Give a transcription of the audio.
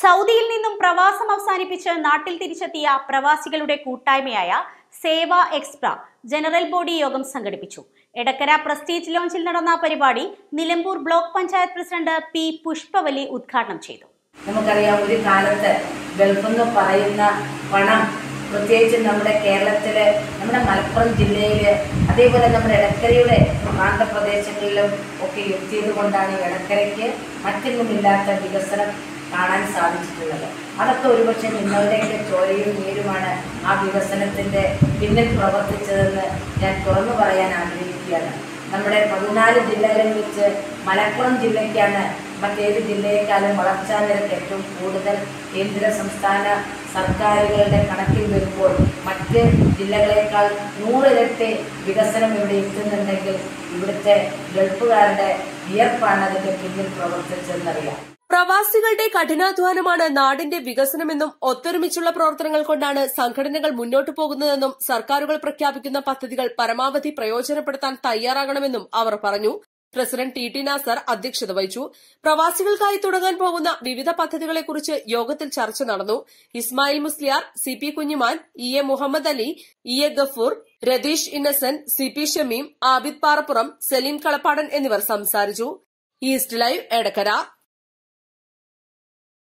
സൗദിയിൽ നിന്നും പ്രവാസം അവസാനിപ്പിച്ച് നാട്ടിൽ തിരിച്ചെത്തിയ പ്രവാസികളുടെ കൂട്ടായ്മയായ സേവ എക്സ്പ്ര ജനറൽ ബോഡി യോഗം സംഘടിപ്പിച്ചു. എടക്കര പ്രസ്റ്റീജ് ലോഞ്ചിൽ നടന്ന പരിപാടി Nilambur block panchayat president P Pushpavali ഉദ്ഘാടനം ചെയ്തു. നമുക്കറിയാം ഒരു കാലത്ത് ഗൾഫ് എന്ന് പറയുന്ന പണം പ്രത്യേകിച്ച് നമ്മുടെ കേരളത്തിൽ നമ്മുടെ മലപ്പുറം ജില്ലയിൽ അതേപോലെ നമ്മുടെ ഇടക്കരയുടെ പ്രാന്തപ്രദേശങ്ങളിലും ഒക്കെ എത്തിയത് കൊണ്ടാണ് ഇടക്കരയ്ക്ക് മറ്റൊന്നുമില്ലാത്ത വികസനം കാണാൻ സാധിച്ചിട്ടുള്ളത്. അതൊക്കെ ഒരുപക്ഷെ നിങ്ങളുടെയൊക്കെ ചോരയും നീരുമാണ് ആ വികസനത്തിന്റെ പിന്നിൽ പ്രവർത്തിച്ചതെന്ന് ഞാൻ തുറന്നു പറയാൻ ആഗ്രഹിക്കുകയാണ്. നമ്മുടെ പതിനാല് ജില്ലകളിൽ വെച്ച് മലപ്പുറം ജില്ലയ്ക്കാണ് മറ്റേത് ജില്ലയെക്കാളും വളർച്ചാ നിരക്ക് ഏറ്റവും കൂടുതൽ കേന്ദ്ര സംസ്ഥാന സർക്കാരുകളുടെ കണക്കിൽ വരുമ്പോൾ മറ്റ് ജില്ലകളേക്കാൾ നൂറിരട്ടി വികസനം ഇവിടെ എത്തുന്നുണ്ടെങ്കിൽ ഇവിടുത്തെ ഗൾഫുകാരുടെ വിയർപ്പാണ് അതിന്റെ പിന്നിൽ പ്രവർത്തിച്ചതെന്നറിയാം. പ്രവാസികളുടെ കഠിനാധ്വാനമാണ് നാടിന്റെ വികസനമെന്നും ഒത്തൊരുമിച്ചുള്ള പ്രവർത്തനങ്ങൾ കൊണ്ടാണ് സംഘടനകൾ മുന്നോട്ടു പോകുന്നതെന്നും സർക്കാരുകൾ പ്രഖ്യാപിക്കുന്ന പദ്ധതികൾ പരമാവധി പ്രയോജനപ്പെടുത്താൻ തയ്യാറാകണമെന്നും അവർ പറഞ്ഞു. പ്രസിഡന്റ് ടി ടി നാസർ അധ്യക്ഷത വഹിച്ചു. പ്രവാസികൾക്കായി തുടങ്ങാൻ പോകുന്ന വിവിധ പദ്ധതികളെക്കുറിച്ച് യോഗത്തിൽ ചർച്ച നടന്നു. Ismail Musliyar C P Kunhiman E A Muhammad Ali E A Gafoor Ratheesh Innocent C P Shameem Abid Parappuram Saleem Kalappadan എന്നിവർ സംസാരിച്ചു. East live Edakkara.